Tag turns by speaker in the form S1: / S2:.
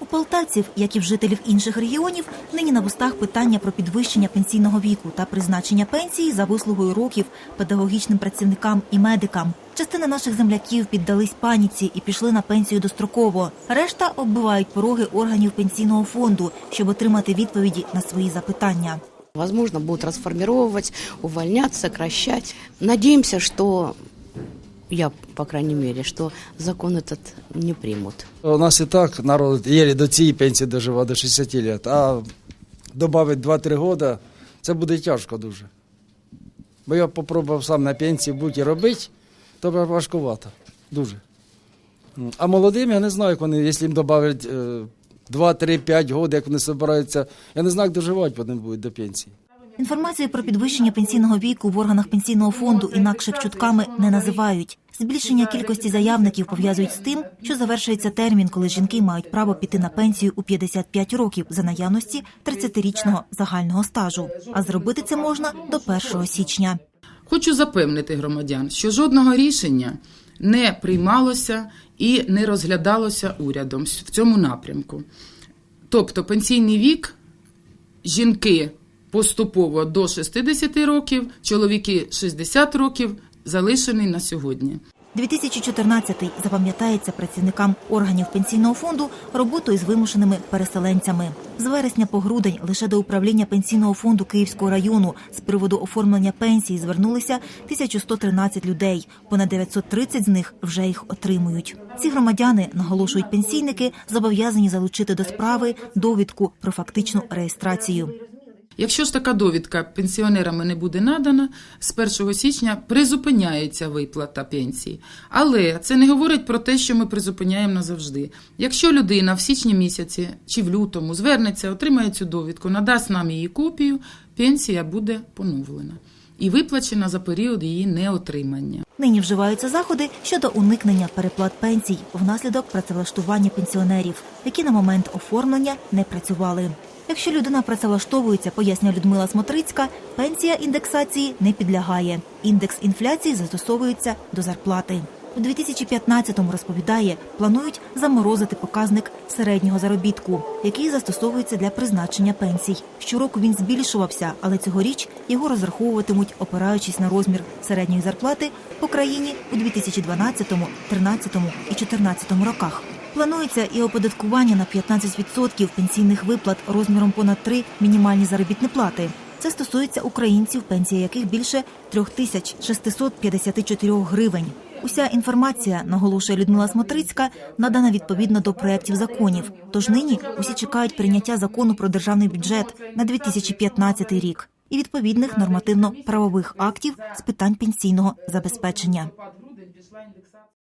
S1: У полтавців, як і в жителів інших регіонів, нині на вустах питання про підвищення пенсійного віку та призначення пенсії за вислугою років педагогічним працівникам і медикам. Частина наших земляків піддались паніці і пішли на пенсію достроково. Решта оббивають пороги органів пенсійного фонду, щоб отримати відповіді на свої запитання.
S2: Возможно, будут расформировать, увольнять, сокращать. Надеемся, что я, по крайней мере, что закон этот не примут.
S3: У нас і так народ єлі до цієї пенсії доживає до 60 років, а додати 2-3 роки це буде тяжко дуже. Бо я попробував сам на пенсії бути робити, то важкувато. Дуже. А молодим я не знаю, як вони, якщо їм додають 2-3-5 років, як вони збираються, я не знаю, як доживати вони будуть до пенсії.
S1: Інформацію про підвищення пенсійного віку в органах пенсійного фонду інакше чутками не називають. Збільшення кількості заявників пов'язують з тим, що завершується термін, коли жінки мають право піти на пенсію у 55 років за наявності 30-річного загального стажу. А зробити це можна до 1 січня.
S4: Хочу запевнити громадян, що жодного рішення не приймалося і не розглядалося урядом в цьому напрямку. Тобто пенсійний вік жінки поступово до 60 років, чоловіки 60 років залишений на сьогодні.
S1: 2014-й запам'ятається працівникам органів пенсійного фонду роботою з вимушеними переселенцями. З вересня по грудень лише до управління пенсійного фонду Київського району з приводу оформлення пенсії звернулися 1113 людей. Понад 930 з них вже їх отримують. Ці громадяни, наголошують пенсійники, зобов'язані залучити до справи довідку про фактичну реєстрацію.
S4: Якщо ж така довідка пенсіонерами не буде надана, з 1 січня призупиняється виплата пенсії. Але це не говорить про те, що ми призупиняємо назавжди. Якщо людина в січні місяці чи в лютому звернеться, отримає цю довідку, надасть нам її копію, пенсія буде поновлена і виплачена за період її неотримання.
S1: Нині вживаються заходи щодо уникнення переплат пенсій внаслідок працевлаштування пенсіонерів, які на момент оформлення не працювали. Якщо людина працевлаштовується, пояснює Людмила Смотрицька, пенсія індексації не підлягає. Індекс інфляції застосовується до зарплати. У 2015-му, розповідає, планують заморозити показник середнього заробітку, який застосовується для призначення пенсій. Щороку він збільшувався, але цьогоріч його розраховуватимуть, опираючись на розмір середньої зарплати по країні у 2012, 2013 і 2014 роках. Планується і оподаткування на 15% пенсійних виплат розміром понад 3 мінімальні заробітні плати. Це стосується українців, пенсія яких більше 3654 гривень. Уся інформація, наголошує Людмила Смотрицька, надана відповідно до проєктів законів. Тож нині усі чекають прийняття закону про державний бюджет на 2015 рік і відповідних нормативно-правових актів з питань пенсійного забезпечення.